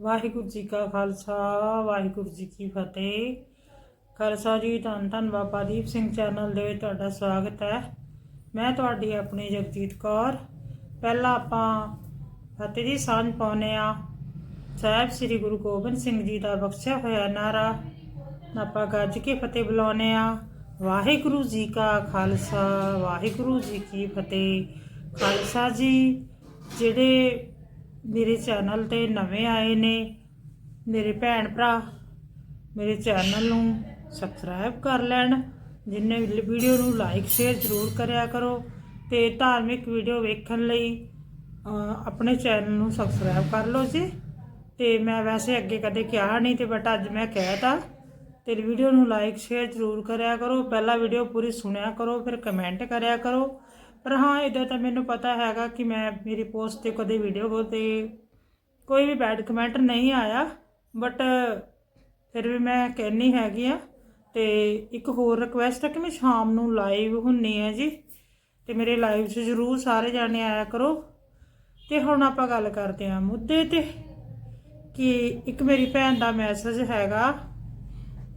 ਵਾਹਿਗੁਰੂ ਜੀ ਕਾ ਖਾਲਸਾ, ਵਾਹਿਗੁਰੂ ਜੀ ਕੀ ਫਤਿਹ। ਖਾਲਸਾ ਜੀ, ਧੰਨ ਧੰਨ ਬਾਬਾ ਦੀਪ ਸਿੰਘ ਚੈਨਲ ਦੇ ਤੁਹਾਡਾ ਸਵਾਗਤ ਹੈ। ਮੈਂ ਤੁਹਾਡੀ ਆਪਣੀ ਜਗਜੀਤ ਕੌਰ। ਪਹਿਲਾਂ ਆਪਾਂ ਫਤਿਹ ਦੀ ਸਾਂਝ ਪਾਉਨੇ ਆ ਸਾਹਿਬ ਸ੍ਰੀ ਗੁਰੂ ਗੋਬਿੰਦ ਸਿੰਘ ਜੀ ਦਾ ਬਖਸ਼ਿਆ ਹੋਇਆ ਨਾਰਾ। ਆਪਾਂ ਗੱਜ ਕੇ ਫਤਿਹ ਬੁਲਾਉਨੇ ਆ ਵਾਹਿਗੁਰੂ ਜੀ ਕਾ ਖਾਲਸਾ, ਵਾਹਿਗੁਰੂ ਜੀ ਕੀ ਫਤਿਹ। ਖਾਲਸਾ ਜੀ, ਜਿਹੜੇ ਮੇਰੇ ਚੈਨਲ ਤੇ ਨਵੇਂ ਆਏ ਨੇ। ਮੇਰੇ ਭੈਣ ਭਰਾ ਮੇਰੇ ਚੈਨਲ ਨੂੰ ਸਬਸਕ੍ਰਾਈਬ ਕਰ ਲੈਣ। ਜਿੰਨੇ ਵੀਡੀਓ ਨੂੰ ਲਾਈਕ ਸ਼ੇਅਰ ਜ਼ਰੂਰ ਕਰਿਆ ਕਰੋ ਤੇ ਧਾਰਮਿਕ ਵੀਡੀਓ ਵੇਖਣ ਲਈ ਆਪਣੇ ਚੈਨਲ ਨੂੰ ਸਬਸਕ੍ਰਾਈਬ ਕਰ ਲਓ ਜੀ। ਤੇ ਮੈਂ ਵੈਸੇ ਅੱਗੇ ਕਦੇ ਕਿਹਾ ਨਹੀਂ ਤੇ ਬਟ ਅੱਜ ਮੈਂ ਕਹਿਤਾ ਤੇ ਵੀਡੀਓ ਨੂੰ ਲਾਈਕ ਸ਼ੇਅਰ ਜ਼ਰੂਰ ਕਰਿਆ ਕਰੋ। ਪਹਿਲਾ ਵੀਡੀਓ ਪੂਰੀ ਸੁਣਿਆ ਕਰੋ, ਫਿਰ ਕਮੈਂਟ ਕਰਿਆ ਕਰੋ। ਪਰ ਹਾਂ, ਇਦਾਂ ਤਾਂ ਮੈਨੂੰ ਪਤਾ ਹੈਗਾ ਕਿ ਮੈਂ ਮੇਰੀ ਪੋਸਟ ਤੇ ਕਦੇ ਵੀਡੀਓ ਤੇ ਕੋਈ ਵੀ ਬੈਡ ਕਮੈਂਟ ਨਹੀਂ ਆਇਆ ਬਟ ਫਿਰ ਵੀ ਮੈਂ ਕਹਿਣੀ ਹੈਗੀ ਆ ਤੇ ਇੱਕ ਹੋਰ ਰਿਕੁਐਸਟ ਹੈ ਕਿ ਮੈਂ ਸ਼ਾਮ ਨੂੰ ਲਾਈਵ ਹੁੰਨੀ ਹੈ ਜੀ, ਤੇ ਮੇਰੇ ਲਾਈਵ 'ਚ ਜ਼ਰੂਰ ਸਾਰੇ ਜਾਣੇ ਆਇਆ ਕਰੋ। ਤੇ ਹੁਣ ਆਪਾਂ ਗੱਲ ਕਰਦੇ ਹਾਂ ਮੁੱਦੇ ਤੇ, ਕਿ ਇੱਕ ਮੇਰੀ ਭੈਣ ਦਾ ਮੈਸੇਜ ਹੈਗਾ।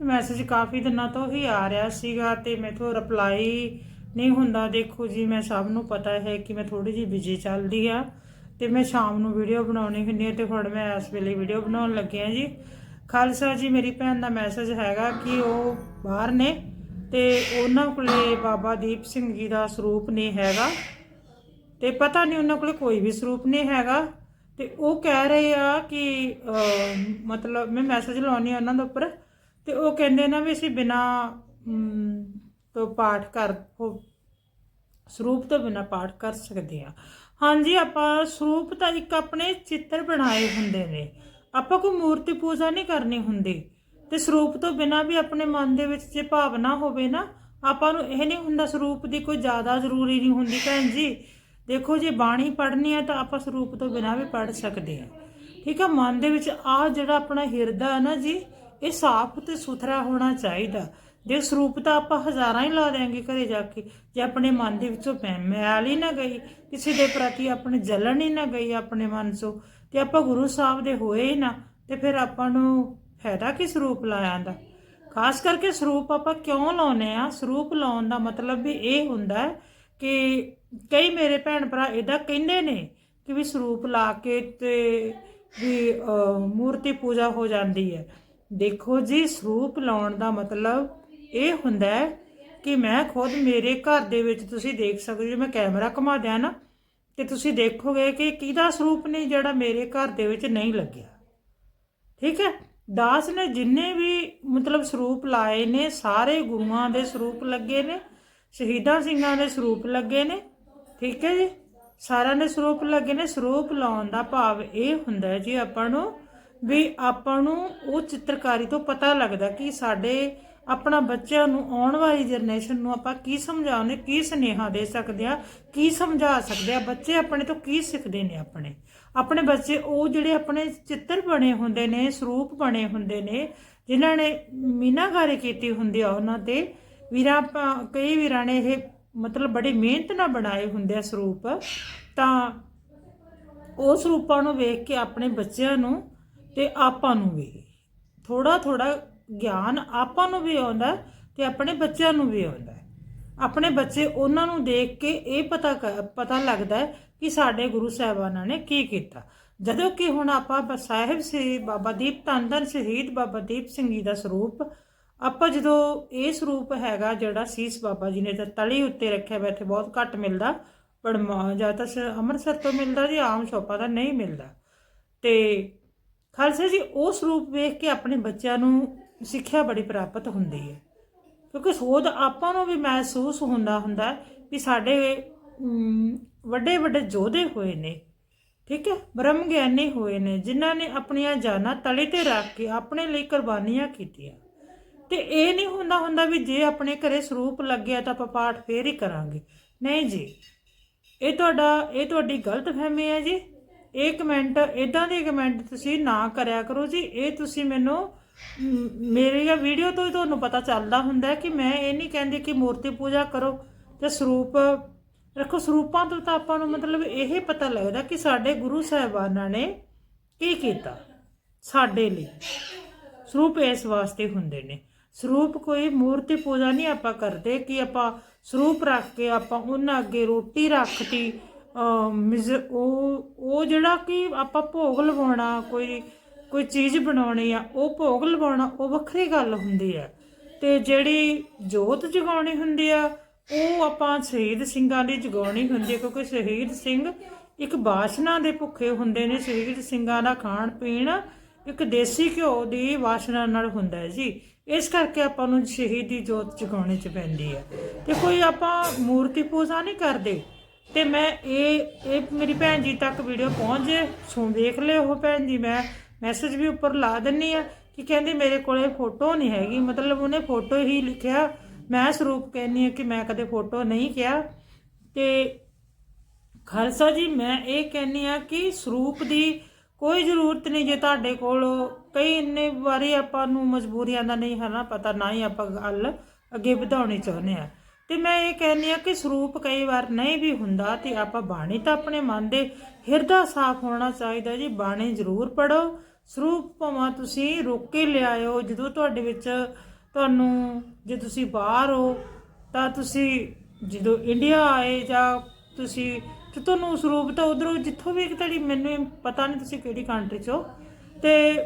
ਮੈਸੇਜ ਕਾਫੀ ਦਿਨਾਂ ਤੋਂ ਹੀ ਆ ਰਿਹਾ ਸੀਗਾ ਤੇ ਮੈਥੋਂ ਰਿਪਲਾਈ ਨਹੀਂ ਹੁੰਦਾ। ਦੇਖੋ ਜੀ, ਮੈਂ ਸਭ ਨੂੰ ਪਤਾ ਹੈ ਕਿ ਮੈਂ ਥੋੜੀ ਜਿਹੀ ਬਿਜ਼ੀ ਚੱਲਦੀ ਆ ਤੇ ਮੈਂ ਸ਼ਾਮ ਨੂੰ ਵੀਡੀਓ ਬਣਾਉਣੀ ਹੁੰਦੀ ਹੈ ਤੇ ਹੁਣ ਮੈਂ ਇਸ ਵੇਲੇ ਵੀਡੀਓ ਬਣਾਉਣ ਲੱਗਿਆ ਜੀ। ਖਾਲਸਾ ਜੀ, ਮੇਰੀ ਭੈਣ ਦਾ ਮੈਸੇਜ ਹੈਗਾ ਕਿ ਉਹ ਬਾਹਰ ਨੇ ਤੇ ਉਹਨਾਂ ਕੋਲੇ ਬਾਬਾ ਦੀਪ ਸਿੰਘ ਜੀ ਦਾ ਸਰੂਪ ਨਹੀਂ ਹੈਗਾ ਤੇ ਪਤਾ ਨਹੀਂ ਉਹਨਾਂ ਕੋਲੇ ਕੋਈ ਵੀ ਸਰੂਪ ਨਹੀਂ ਹੈਗਾ ਤੇ ਉਹ ਕਹਿ ਰਹੇ ਆ ਕਿ ਮਤਲਬ ਮੈਂ ਮੈਸੇਜ ਲਾਉਣੀ ਆ ਉਹਨਾਂ ਦੇ ਉੱਪਰ ਤੇ ਉਹ ਕਹਿੰਦੇ ਨਾ ਵੀ ਅਸੀਂ ਬਿਨਾ ਤੋਂ ਪਾਠ ਕਰ ਸਰੂਪ ਤੋਂ ਬਿਨਾ ਪਾਠ ਕਰ ਸਕਦੇ ਆ ਹਾਂਜੀ, ਆਪਾਂ ਸਰੂਪ ਤਾਂ ਇੱਕ ਆਪਣੇ ਚਿੱਤਰ ਬਣਾਏ ਹੁੰਦੇ ਨੇ। ਆਪਾਂ ਕੋਈ ਮੂਰਤੀ ਪੂਜਾ ਨਹੀਂ ਕਰਨੀ ਹੁੰਦੀ ਤੇ ਸਰੂਪ ਤੋਂ ਬਿਨਾ ਵੀ ਆਪਣੇ ਮਨ ਦੇ ਵਿੱਚ ਜੇ ਭਾਵਨਾ ਹੋਵੇ ਨਾ, ਆਪਾਂ ਨੂੰ ਇਹ ਨਹੀਂ ਹੁੰਦਾ ਸਰੂਪ ਦੀ ਕੋਈ ਜ਼ਿਆਦਾ ਜ਼ਰੂਰੀ ਨਹੀਂ ਹੁੰਦੀ ਭੈਣ ਜੀ। ਦੇਖੋ, ਜੇ ਬਾਣੀ ਪੜ੍ਹਨੀ ਹੈ ਤਾਂ ਆਪਾਂ ਸਰੂਪ ਤੋਂ ਬਿਨਾ ਵੀ ਪੜ੍ਹ ਸਕਦੇ ਹਾਂ। ਠੀਕ ਹੈ ਮਨ ਦੇ ਵਿੱਚ ਆ ਜਿਹੜਾ ਆਪਣਾ ਹਿਰਦਾ ਹੈ ਨਾ ਜੀ, ਇਹ ਸਾਫ਼ ਤੇ ਸੁਥਰਾ ਹੋਣਾ ਚਾਹੀਦਾ। ਜੇ ਸਰੂਪ ਤਾਂ ਆਪਾਂ ਹਜ਼ਾਰਾਂ ਹੀ ਲਾ ਦੇਾਂਗੇ ਘਰੇ ਜਾ ਕੇ, ਜੇ ਆਪਣੇ ਮਨ ਦੇ ਵਿੱਚੋਂ ਮੈ- ਮੈਲ ਹੀ ਨਾ ਗਈ, ਕਿਸੇ ਦੇ ਪ੍ਰਤੀ ਆਪਣੇ ਜਲਣ ਹੀ ਨਾ ਗਈ ਆਪਣੇ ਮਨ 'ਚੋਂ, ਤੇ ਆਪਾਂ ਗੁਰੂ ਸਾਹਿਬ ਦੇ ਹੋਏ ਹੀ ਨਾ, ਤੇ ਫਿਰ ਆਪਾਂ ਨੂੰ ਫਾਇਦਾ ਕੀ ਸਰੂਪ ਲਾਇਆ ਦਾ? ਖਾਸ ਕਰਕੇ ਸਰੂਪ ਆਪਾਂ ਕਿਉਂ ਲਾਉਨੇ ਆ ਸਰੂਪ ਲਾਉਣ ਦਾ ਮਤਲਬ ਵੀ ਇਹ ਹੁੰਦਾ ਹੈ ਕਿ ਕਈ ਮੇਰੇ ਭੈਣ ਭਰਾ ਇਹਦਾ ਕਹਿੰਦੇ ਨੇ ਕਿ ਵੀ ਸਰੂਪ ਲਾ ਕੇ ਤੇ ਵੀ ਮੂਰਤੀ ਪੂਜਾ ਹੋ ਜਾਂਦੀ ਹੈ। ਦੇਖੋ ਜੀ, ਸਰੂਪ ਲਾਉਣ ਦਾ ਮਤਲਬ ਇਹ ਹੁੰਦਾ ਹੈ ਕਿ ਮੈਂ ਖੁਦ ਮੇਰੇ ਘਰ ਦੇ ਵਿੱਚ ਤੁਸੀਂ ਦੇਖ ਸਕਦੇ ਹੋ ਮੈਂ ਕੈਮਰਾ ਘੁਮਾ ਦਿਆਂ ਨਾ, ਤੇ ਤੁਸੀਂ ਦੇਖੋਗੇ ਕਿ ਕਿਹਦਾ ਸਰੂਪ ਨਹੀਂ ਜਿਹੜਾ ਮੇਰੇ ਘਰ ਦੇ ਵਿੱਚ ਨਹੀਂ ਲੱਗਿਆ। ਠੀਕ ਹੈ? ਦਾਸ ਨੇ ਜਿੰਨੇ ਵੀ ਮਤਲਬ ਸਰੂਪ ਲਾਏ ਨੇ, ਸਾਰੇ ਗੁਰੂਆਂ ਦੇ ਸਰੂਪ ਲੱਗੇ ਨੇ, ਸ਼ਹੀਦਾਂ ਸਿੰਘਾਂ ਦੇ ਸਰੂਪ ਲੱਗੇ ਨੇ, ਠੀਕ ਹੈ ਜੀ? ਸਾਰਿਆਂ ਦੇ ਸਰੂਪ ਲੱਗੇ ਨੇ। ਸਰੂਪ ਲਾਉਣ ਦਾ ਭਾਵ ਇਹ ਹੁੰਦਾ ਜੀ ਆਪਾਂ ਨੂੰ ਵੀ ਆਪਾਂ ਨੂੰ ਉਹ ਚਿੱਤਰਕਾਰੀ ਤੋਂ ਪਤਾ ਲੱਗਦਾ ਕਿ ਸਾਡੇ ਆਪਣਾ ਬੱਚਿਆਂ ਨੂੰ ਆਉਣ ਵਾਲੀ ਜਨਰੇਸ਼ਨ ਨੂੰ ਆਪਾਂ ਕੀ ਸਮਝਾਉਣੇ ਕੀ ਸੁਨੇਹਾ ਦੇ ਸਕਦੇ ਆ, ਕੀ ਸਮਝਾ ਸਕਦੇ ਆ, ਬੱਚੇ ਆਪਣੇ ਤੋਂ ਕੀ ਸਿੱਖਦੇ ਨੇ ਆਪਣੇ? ਆਪਣੇ ਬੱਚੇ ਉਹ ਜਿਹੜੇ ਆਪਣੇ ਚਿੱਤਰ ਬਣੇ ਹੁੰਦੇ ਨੇ, ਸਰੂਪ ਬਣੇ ਹੁੰਦੇ ਨੇ, ਜਿਨ੍ਹਾਂ ਨੇ ਮੀਨਾਕਾਰੀ ਕੀਤੀ ਹੁੰਦੀ ਆ ਉਹਨਾਂ ਤੇ, ਵੀਰਾਂ ਆਪਾਂ, ਕਈ ਵੀਰਾਂ ਨੇ ਇਹ ਮਤਲਬ ਬੜੀ ਮਿਹਨਤ ਨਾਲ ਬਣਾਏ ਹੁੰਦੇ ਆ ਸਰੂਪ, ਤਾਂ ਉਸ ਰੂਪਾਂ ਨੂੰ ਵੇਖ ਕੇ ਆਪਣੇ ਬੱਚਿਆਂ ਨੂੰ ਤੇ ਆਪਾਂ ਨੂੰ ਵੀ ਥੋੜਾ ਥੋੜਾ ਗਿਆਨ ਆਪਾਂ ਨੂੰ ਵੀ ਆਉਂਦਾ ਤੇ ਆਪਣੇ ਬੱਚਿਆਂ ਨੂੰ ਵੀ ਆਉਂਦਾ ਆਪਣੇ ਬੱਚੇ ਉਹਨਾਂ ਨੂੰ ਦੇਖ ਕੇ ਇਹ ਪਤਾ ਕ- ਪਤਾ ਲੱਗਦਾ ਕਿ ਸਾਡੇ ਗੁਰੂ ਸਾਹਿਬਾਨਾਂ ਨੇ ਕੀ ਕੀਤਾ। ਜਦੋਂ ਕਿ ਹੁਣ ਆਪਾਂ ਬ- ਸਾਹਿਬ ਸ੍ਰੀ ਬਾਬਾ ਦੀਪ ਧੰਨ ਸ਼ਹੀਦ ਬਾਬਾ ਦੀਪ ਸਿੰਘ ਜੀ ਦਾ ਸਰੂਪ, ਆਪਾਂ ਜਦੋਂ ਇਹ ਸਰੂਪ ਹੈਗਾ ਜਿਹੜਾ ਸੀਸ ਬਾਬਾ ਜੀ ਨੇ ਤਾਂ ਤਲੀ ਉੱਤੇ ਰੱਖਿਆ ਹੋਇਆ ਇੱਥੇ ਬਹੁਤ ਘੱਟ ਮਿਲਦਾ, ਪਰ ਮ- ਜ਼ਿਆਦਾਤਰ ਅੰਮ੍ਰਿਤਸਰ ਤੋਂ ਮਿਲਦਾ ਜੀ ਆਮ ਸ਼ੋਪਾਂ ਦਾ ਨਹੀਂ ਮਿਲਦਾ। ਤੇ ਖਾਲਸਾ ਜੀ, ਉਹ ਸਰੂਪ ਵੇਖ ਕੇ ਆਪਣੇ ਬੱਚਿਆਂ ਨੂੰ ਸਿੱਖਿਆ ਬੜੀ ਪ੍ਰਾਪਤ ਹੁੰਦੀ ਹੈ। ਕਿਉਂਕਿ ਸੋਧ ਆਪਾਂ ਨੂੰ ਵੀ ਮਹਿਸੂਸ ਹੁੰਦਾ ਹੁੰਦਾ ਵੀ ਸਾਡੇ ਵੱਡੇ ਵੱਡੇ ਯੋਧੇ ਹੋਏ ਨੇ। ਠੀਕ ਹੈ? ਬ੍ਰਹਮ ਗਿਆਨੀ ਹੋਏ ਨੇ, ਜਿਨ੍ਹਾਂ ਨੇ ਆਪਣੀਆਂ ਜਾਨਾਂ ਤਲੇ ਤੇ ਰੱਖ ਕੇ ਆਪਣੇ ਲਈ ਕੁਰਬਾਨੀਆਂ ਕੀਤੀਆਂ। ਤੇ ਇਹ ਨਹੀਂ ਹੁੰਦਾ ਹੁੰਦਾ ਵੀ ਜੇ ਆਪਣੇ ਘਰੇ ਸਰੂਪ ਲੱਗਿਆ ਤਾਂ ਆਪਾਂ ਪਾਠ ਫੇਰ ਹੀ ਕਰਾਂਗੇ। ਨਹੀਂ ਜੀ। ਇਹ ਤੁਹਾਡਾ, ਇਹ ਤੁਹਾਡੀ ਗਲਤ ਫਹਿਮੀ ਹੈ ਜੀ। ਇਹ ਕਮੈਂਟ ਇਦਾਂ ਦੇ ਕਮੈਂਟ ਤੁਸੀਂ ਨਾ ਕਰਿਆ ਕਰੋ ਜੀ। ਇਹ ਤੁਸੀਂ ਮੈਨੂੰ ਮ, ਮੇਰੀ ਵੀਡੀਓ ਤੋਂ ਹੀ ਤੁਹਾਨੂੰ ਪਤਾ ਚੱਲਦਾ ਹੁੰਦਾ ਹੈ ਕਿ ਮੈਂ ਇਹ ਨਹੀਂ ਕਹਿੰਦੀ ਕਿ ਮੂਰਤੀ ਪੂਜਾ ਕਰੋ ਤੇ ਸਰੂਪ ਰੱਖੋ। ਸਰੂਪਾਂ ਤੋਂ ਤਾਂ ਆਪਾਂ ਨੂੰ ਮਤਲਬ ਇਹ ਪਤਾ ਲੱਗਦਾ ਕਿ ਸਾਡੇ ਗੁਰੂ ਸਾਹਿਬਾਨਾਂ ਨੇ ਕੀ ਕੀਤਾ? ਸਾਡੇ ਲਈ। ਸਰੂਪ ਇਸ ਵਾਸਤੇ ਹੁੰਦੇ ਨੇ। ਸਰੂਪ ਕੋਈ ਮੂਰਤੀ ਪੂਜਾ ਨਹੀਂ ਆਪਾਂ ਕਰਦੇ ਕਿ ਆਪਾਂ ਸਰੂਪ ਰੱਖ ਕੇ ਆਪਾਂ ਉਹਨਾਂ ਅੱਗੇ ਰੋਟੀ ਰੱਖਤੀ ਅਮ ਮਿਜ਼- ਉਹ ਉਹ ਜਿਹੜਾ ਕਿ ਆਪਾਂ ਭੋਗ ਲਵਾਉਣਾ ਕੋਈ ਕੋਈ ਚੀਜ਼ ਬਣਾਉਣੀ ਆ, ਉਹ ਭੋਗ ਲਵਾਉਣਾ, ਉਹ ਵੱਖਰੀ ਗੱਲ ਹੁੰਦੀ ਆ। ਤੇ ਜਿਹੜੀ ਜੋਤ ਜਗਾਉਣੀ ਹੁੰਦੀ ਆ, ਉਹ ਆਪਾਂ ਸ਼ਹੀਦ ਸਿੰਘਾਂ ਦੀ ਜਗਾਉਣੀ ਹੁੰਦੀ ਹੈ ਕਿਉਂਕਿ ਸ਼ਹੀਦ ਸਿੰਘ ਇੱਕ ਬਾਸ਼ਨਾ ਦੇ ਭੁੱਖੇ ਹੁੰਦੇ ਨੇ। ਸ਼ਹੀਦ ਸਿੰਘਾਂ ਦਾ ਖਾਣ ਪੀਣ ਇੱਕ ਦੇਸੀ ਘਿਓ ਦੀ ਵਾਸ਼ਨਾ ਨਾਲ ਹੁੰਦਾ ਹੈ ਜੀ। ਇਸ ਕਰਕੇ ਆਪਾਂ ਨੂੰ ਸ਼ਹੀਦੀ ਜੋਤ ਜਗਾਉਣੀ ਚ ਪੈਂਦੀ ਹੈ ਤੇ ਕੋਈ ਆਪਾਂ ਮੂਰਤੀ ਪੂਜਾ ਨਹੀਂ ਕਰਦੇ। ਤੇ ਮੈਂ ਇਹ ਇਹ ਮੇਰੀ ਭੈਣ ਜੀ ਤੱਕ ਵੀਡੀਓ ਪਹੁੰਚ ਜੇ, ਸੋ ਦੇਖ ਲਿਓ ਉਹ ਭੈਣ ਜੀ ਮੈਂ। ਮੈਸੇਜ ਵੀ ਉੱਪਰ ਲਾ ਦਿੰਨੀ ਆ ਕਿ ਕਹਿੰਦੀ ਮੇਰੇ ਕੋਲੇ ਫੋਟੋ ਨਹੀਂ ਹੈਗੀ। ਮਤਲਬ ਉਹਨੇ ਫੋਟੋ ਹੀ ਲਿਖਿਆ। ਮੈਂ ਸਰੂਪ ਕਹਿੰਨੀ ਆ ਕਿ ਮੈਂ ਕਦੇ ਫੋਟੋ ਨਹੀਂ ਕਿਹਾ। ਤੇ ਖਾਲਸਾ ਜੀ, ਮੈਂ ਇਹ ਕਹਿੰਨੀ ਆ ਕਿ ਸਰੂਪ ਦੀ ਕੋਈ ਜ਼ਰੂਰਤ ਨਹੀਂ ਜੇ ਤੁਹਾਡੇ ਕੋਲ। ਕਈ ਇੰਨੇ ਵਾਰੀ ਆਪਾਂ ਨੂੰ ਮਜਬੂਰੀਆਂ ਦਾ ਨਹੀਂ ਹੈ ਨਾ ਪਤਾ, ਨਾ ਹੀ ਆਪਾਂ ਗੱਲ ਅੱਗੇ ਵਧਾਉਣੀ ਚਾਹੁੰਦੇ ਆ। ਤੇ ਮੈਂ ਇਹ ਕਹਿੰਨੀ ਆ ਕਿ ਸਰੂਪ ਕਈ ਵਾਰ ਨਹੀਂ ਵੀ ਹੁੰਦਾ ਤੇ ਆਪਾਂ ਬਾਣੀ ਤਾਂ ਆਪਣੇ ਮਨ ਦੇ ਹਿਰਦਾ ਸਾਫ਼ ਹੋਣਾ ਚਾਹੀਦਾ ਜੀ। ਬਾਣੀ ਜ਼ਰੂਰ ਪੜੋ ਸਰੂਪ ਭਾਵੇਂ ਤੁਸੀਂ ਰੋਕ ਕੇ ਲਿਆਇਓ। ਜਦੋਂ ਤੁਹਾਡੇ ਵਿੱਚ ਤੁਹਾਨੂੰ, ਜੇ ਤੁਸੀਂ ਬਾਹਰ ਹੋ, ਤਾਂ ਤੁਸੀਂ ਜਦੋਂ ਇੰਡੀਆ ਆਏ ਜਾਂ ਤੁਸੀਂ ਤੇ ਤੁਹਾਨੂੰ ਸਰੂਪ ਤਾਂ ਉਧਰੋਂ ਜਿੱਥੋਂ ਵੀ ਇੱਕ ਤੁਹਾਡੀ ਮੈਨੂੰ ਪਤਾ ਨਹੀਂ ਤੁਸੀਂ ਕਿਹੜੀ ਕੰਟਰੀ 'ਚ ਹੋ। ਤੇ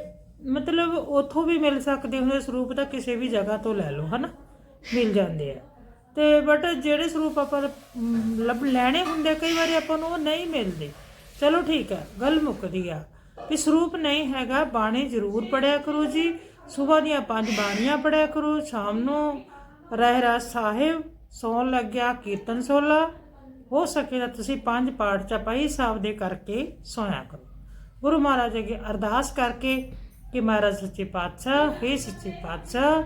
ਮਤਲਬ ਉੱਥੋਂ ਵੀ ਮਿਲ ਸਕਦੇ ਹੁੰਦੇ ਸਰੂਪ ਤਾਂ ਕਿਸੇ ਵੀ ਜਗ੍ਹਾ ਤੋਂ ਲੈ ਲਓ, ਹਨਾ? ਮਿਲ ਜਾਂਦੇ ਆ। ਤੇ ਬਟ ਜਿਹੜੇ ਸਰੂਪ ਆਪਾਂ ਲੱਭ ਲੈਣੇ ਹੁੰਦੇ ਕਈ ਵਾਰੀ ਆਪਾਂ ਨੂੰ ਉਹ ਨਹੀਂ ਮਿਲਦੇ। ਚਲੋ ਠੀਕ ਹੈ ਗੱਲ ਮੁੱਕਦੀ ਆ। ਕਿ ਸਰੂਪ ਨਹੀਂ ਹੈਗਾ, ਬਾਣੀ ਜ਼ਰੂਰ ਪੜਿਆ ਕਰੋ ਜੀ। ਸਵੇਰ ਦੀਆਂ ਪੰਜ ਬਾਣੀਆਂ ਪੜਿਆ ਕਰੋ, ਸ਼ਾਮ ਨੂੰ ਰਹਿਰਾਸ ਸਾਹਿਬ, ਸੌਣ ਲੱਗਿਆ ਕੀਰਤਨ ਸੋਲਾ। ਹੋ ਸਕੇ ਤਾਂ ਤੁਸੀਂ ਪੰਜ ਪਾਠ ਚਪਾਈ ਸਾਹਿਬ ਦੇ ਕਰਕੇ ਸੋਇਆ ਕਰੋ। ਗੁਰੂ ਮਹਾਰਾਜ ਅੱਗੇ ਅਰਦਾਸ ਕਰਕੇ ਕਿ ਮਹਾਰਾਜ ਸੱਚੇ ਪਾਤਸ਼ਾਹ, ਹੇ ਸੱਚੇ ਪਾਤਸ਼ਾਹ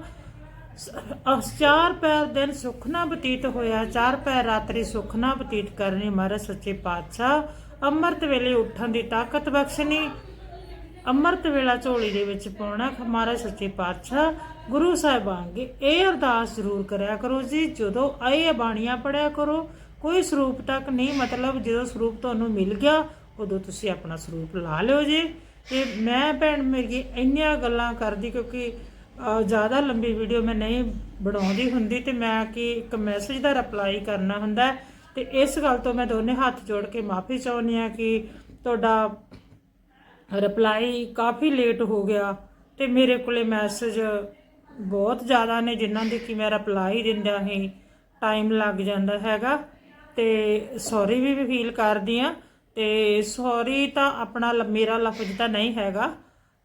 ਚਾਰ ਪੈਰ ਦਿਨ ਸੁਖ ਨਾ ਬਤੀਤ ਹੋਇਆ, ਚਾਰ ਪੈਰ ਰਾਤਰੀ ਸੁਖ ਨਾ ਬਤੀਤ ਕਰਨੀ ਮਹਾਰਾਜ ਸੱਚੇ ਪਾਤਸ਼ਾਹ। ਅੰਮ੍ਰਿਤ ਵੇਲੇ ਉੱਠਣ ਦੀ ਤਾਕਤ ਬਖਸ਼ਣੀ। ਅੰਮ੍ਰਿਤ ਵੇਲਾ ਝੋਲੀ ਦੇ ਵਿੱਚ ਪਾਉਣਾ ਮਹਾਰਾਜ ਸੱਚੇ ਪਾਤਸ਼ਾਹ ਗੁਰੂ ਸਾਹਿਬਾਨ ਇਹ ਅਰਦਾਸ ਜ਼ਰੂਰ ਕਰਿਆ ਕਰੋ ਜੀ, ਜਦੋਂ ਇਹ ਬਾਣੀਆਂ ਪੜਿਆ ਕਰੋ। ਕੋਈ ਸਰੂਪ ਤੱਕ ਨਹੀਂ, ਮਤਲਬ ਜਦੋਂ ਸਰੂਪ ਤੁਹਾਨੂੰ ਮਿਲ ਗਿਆ, ਉਦੋਂ ਤੁਸੀਂ ਆਪਣਾ ਸਰੂਪ ਲਾ ਲਿਓ ਜੀ। ਤੇ ਮੈਂ ਭੈਣ ਮੇਰੀ ਇੰਨੀਆਂ ਗੱਲਾਂ ਕਰਦੀ ਕਿਉਂਕਿ ਜ਼ਿਆਦਾ ਲੰਬੀ ਵੀਡੀਓ ਮੈਂ ਨਹੀਂ ਬਣਾਉਂਦੀ ਹੁੰਦੀ ਤੇ ਮੈਂ ਕਿ ਇੱਕ ਮੈਸੇਜ ਦਾ ਰਿਪਲਾਈ ਕਰਨਾ ਹੁੰਦਾ। ਤੇ ਇਸ ਗੱਲ ਤੋਂ ਮੈਂ ਦੋਨੇ ਹੱਥ ਜੋੜ ਕੇ ਮਾਫੀ ਚਾਹੁੰਦੀ ਆ ਕਿ ਤੁਹਾਡਾ ਰਿਪਲਾਈ ਕਾਫੀ ਲੇਟ ਹੋ ਗਿਆ ਤੇ ਮੇਰੇ ਕੋਲੇ ਮੈਸੇਜ ਬਹੁਤ ਜ਼ਿਆਦਾ ਨੇ ਜਿਨ੍ਹਾਂ ਦੇ ਕਿ ਮੈਂ ਰਿਪਲਾਈ ਦਿੰਦਾ ਹੀ ਟਾਈਮ ਲੱਗ ਜਾਂਦਾ ਹੈਗਾ ਤੇ ਸੌਰੀ ਵੀ ਫੀਲ ਕਰਦੀ ਆ ਤੇ ਸੌਰੀ ਤਾਂ ਆਪਣਾ ਲ- ਮੇਰਾ ਲਫ਼ਜ਼ ਤਾਂ ਨਹੀਂ ਹੈਗਾ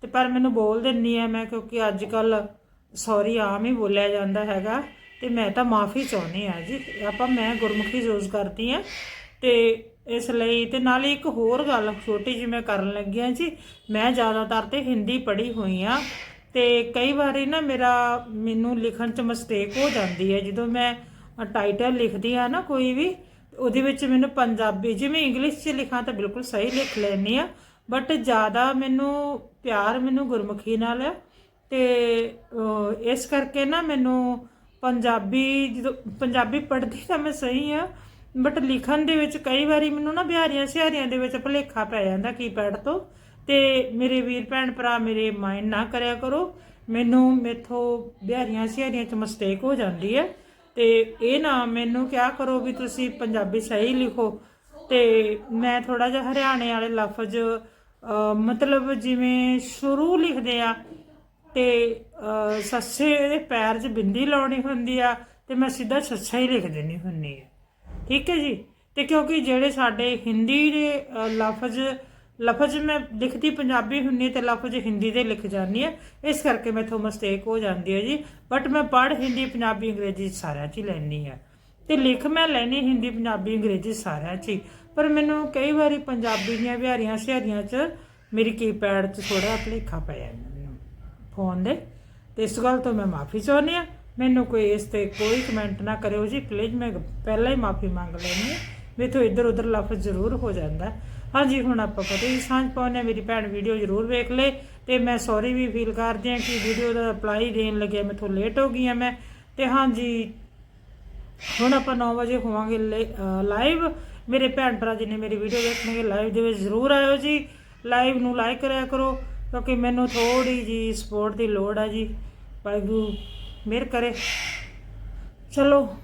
ਤੇ ਪਰ ਮੈਨੂੰ ਬੋਲ ਦਿੰਨੀ ਆ ਮੈਂ ਕਿਉਂਕਿ ਅੱਜ ਕੱਲ ਸੌਰੀ ਆਮ ਹੀ ਬੋਲਿਆ ਜਾਂਦਾ ਹੈਗਾ ਤੇ ਮੈਂ ਤਾਂ ਮਾਫੀ ਚਾਹੁੰਦੀ ਆ ਜੀ। ਆਪਾਂ ਮੈਂ ਗੁਰਮੁਖੀ ਯੂਜ਼ ਕਰਦੀ ਆ ਤੇ ਇਸ ਲਈ ਤੇ ਨਾਲੇ ਇੱਕ ਹੋਰ ਗੱਲ ਛੋਟੀ ਜਿਹੀ ਮੈਂ ਕਰਨ ਲੱਗੀ ਆ ਜੀ। ਮੈਂ ਜ਼ਿਆਦਾਤਰ ਤੇ ਹਿੰਦੀ ਪੜ੍ਹੀ ਹੋਈ ਆ ਤੇ ਕਈ ਵਾਰੀ ਨਾ ਮੇਰਾ ਮੈਨੂੰ ਲਿਖਣ 'ਚ ਮਿਸਟੇਕ ਹੋ ਜਾਂਦੀ ਹੈ। ਜਦੋਂ ਮੈਂ ਟਾਈਟਲ ਲਿਖਦੀ ਆ ਨਾ ਕੋਈ ਵੀ, ਉਹਦੇ ਵਿੱਚ ਮੈਨੂੰ ਪੰਜਾਬੀ, ਜਿਵੇਂ ਇੰਗਲਿਸ਼ 'ਚ ਲਿਖਾਂ ਤਾਂ ਬਿਲਕੁਲ ਸਹੀ ਲਿਖ ਲੈਂਦੀ ਆ ਬਟ ਜ਼ਿਆਦਾ ਮੈਨੂੰ ਪਿਆਰ ਮੈਨੂੰ ਗੁਰਮੁਖੀ ਨਾਲ ਹੈ ਤੇ ਇਸ ਕਰਕੇ ਨਾ ਮੈਨੂੰ ਪੰਜਾਬੀ ਜਦੋਂ ਪੰਜਾਬੀ ਪੜ੍ਹਦੀ ਤਾਂ ਮੈਂ ਸਹੀ ਆ ਬਟ ਲਿਖਣ ਦੇ ਵਿੱਚ ਕਈ ਵਾਰੀ ਮੈਨੂੰ ਨਾ ਬਿਹਾਰੀਆਂ ਸਿਹਾਰੀਆਂ ਦੇ ਵਿੱਚ ਭੁਲੇਖਾ ਪੈ ਜਾਂਦਾ ਕੀਪੈਡ ਤੋਂ, ਤੇ ਮੇਰੇ ਵੀਰ ਭੈਣ ਭਰਾ ਮੇਰੇ ਮਾਈਂਡ ਨਾ ਕਰਿਆ ਕਰੋ, ਮੈਨੂੰ ਮੇਥੋਂ ਬਿਹਾਰੀਆਂ ਸਿਹਾਰੀਆਂ ਚ ਮਿਸਟੇਕ ਹੋ ਜਾਂਦੀ ਹੈ ਤੇ ਇਹ ਨਾ ਮੈਨੂੰ ਕਿਹਾ ਕਰੋ ਵੀ ਤੁਸੀਂ ਪੰਜਾਬੀ ਸਹੀ ਲਿਖੋ, ਤੇ ਮੈਂ ਥੋੜਾ ਜਿਹਾ ਹਰਿਆਣੇ ਵਾਲੇ ਲਫ਼ਜ਼ ਮਤਲਬ ਜਿਵੇਂ ਸ਼ੁਰੂ ਲਿਖਦੇ ਆ ਤੇ ਸੱਸੇ ਦੇ ਪੈਰ 'ਚ ਬਿੰਦੀ ਲਾਉਣੀ ਹੁੰਦੀ ਆ ਤੇ ਮੈਂ ਸਿੱਧਾ ਸੱਸਾ ਹੀ ਲਿਖ ਦੇਣੀ ਹੁੰਨੀ ਆ। ਠੀਕ ਹੈ ਜੀ? ਤੇ ਕਿਉਂਕਿ ਜਿਹੜੇ ਸਾਡੇ ਹਿੰਦੀ ਦੇ ਲਫ਼ਜ਼ ਲਫ਼ਜ਼ ਮੈਂ ਲਿਖਦੀ ਪੰਜਾਬੀ ਹੁੰਨੀ ਤੇ ਲਫ਼ਜ਼ ਹਿੰਦੀ ਦੇ ਲਿਖ ਜਾਂਦੀ ਆ। ਇਸ ਕਰਕੇ ਮੈਥੋਂ ਮਿਸਟੇਕ ਹੋ ਜਾਂਦੀ ਹੈ ਜੀ। ਬਟ ਮੈਂ ਪੜ੍ਹ ਹਿੰਦੀ, ਪੰਜਾਬੀ, ਅੰਗਰੇਜ਼ੀ ਸਾਰਿਆਂ 'ਚ ਹੀ ਲੈਣੀ ਆ। ਤੇ ਲਿਖ ਮੈਂ ਲੈਣੀ ਹਿੰਦੀ, ਪੰਜਾਬੀ, ਅੰਗਰੇਜ਼ੀ ਸਾਰਿਆਂ 'ਚ ਹੀ। ਪਰ ਮੈਨੂੰ ਕਈ ਵਾਰੀ ਪੰਜਾਬੀ ਦੀਆਂ ਵਿਹਾਰੀਆਂ ਸ਼ਹਿਰੀਆਂ 'ਚ ਮੇਰੀ ਕੀਪੈਡ 'ਚ ਥੋੜਾ ਭਲੇਖਾ ਪੈ ਜਾਂਦਾ। ਫੋਨ ਦੇ। ਤੇ ਇਸ ਗੱਲ ਤੋਂ ਮੈਂ ਮਾਫੀ ਚਾਹੁੰਦੀ ਆ ਮੈਨੂੰ ਕੋਈ ਇਸ ਤੇ ਕੋਈ ਕਮੈਂਟ ਨਾ ਕਰਿਓ ਜੀ। ਪਲੀਜ਼ ਮੈਂ ਪਹਿਲਾਂ ਹੀ ਮਾਫੀ ਮੰਗ ਲੈਣੀ ਹੈ। ਮੇਥੋਂ ਇੱਧਰ ਉੱਧਰ ਲਫ਼ਜ਼ ਜ਼ਰੂਰ ਹੋ ਜਾਂਦਾ। ਹਾਂਜੀ, ਹੁਣ ਆਪਾਂ ਪਤਾ ਹੀ ਸਾਂਝ ਪਾਉਂਦੇ ਹਾਂ। ਮੇਰੀ ਭੈਣ ਵੀਡੀਓ ਜ਼ਰੂਰ ਵੇਖ ਲੇ। ਤੇ ਮੈਂ ਸੌਰੀ ਵੀ ਫੀਲ ਕਰਦੀ ਹਾਂ ਕਿ ਵੀਡੀਓ ਦਾ ਅਪਲਾਈ ਦੇਣ ਲੱਗਿਆ। ਮੇਥੋਂ ਲੇਟ ਹੋ ਗਈ ਹਾਂ ਮੈਂ। ਤੇ ਹਾਂਜੀ, ਹੁਣ ਆਪਾਂ 9 ਵਜੇ ਹੋਵਾਂਗੇ ਲਾਈਵ ਮੇਰੇ ਭੈਣ ਭਰਾ ਜਿਹਨੇ ਮੇਰੀ ਵੀਡੀਓ ਵੇਖਣਗੇ ਲਾਈਵ ਦੇ ਵਿੱਚ ਜ਼ਰੂਰ ਆਇਓ ਜੀ। ਲਾਈਵ ਨੂੰ ਲਾਈਕ ਕਰਿਆ ਕਰੋ। ਕਿਉਂਕਿ ਮੈਨੂੰ ਥੋੜੀ ਜੀ ਸਪੋਰਟ ਦੀ ਲੋੜ ਆ ਜੀ। ਵਾਹਿਗੁਰੂ ਮਿਹਰ ਕਰੇ। ਚਲੋ,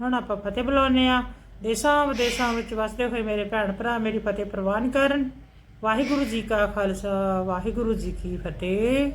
ਹੁਣ ਆਪਾਂ ਫਤਿਹ ਬੁਲਾਉਂਦੇ ਆ ਦੇਸਾਂ ਵਿਦੇਸਾਂ ਵਿੱਚ ਵਸਦੇ ਹੋਏ ਮੇਰੇ ਭੈਣ ਭਰਾ ਮੇਰੀ ਫਤਿਹ ਪ੍ਰਵਾਨ ਕਰਨ। ਵਾਹਿਗੁਰੂ ਜੀ ਕਾ ਖਾਲਸਾ, ਵਾਹਿਗੁਰੂ ਜੀ ਕੀ ਫਤਿਹ।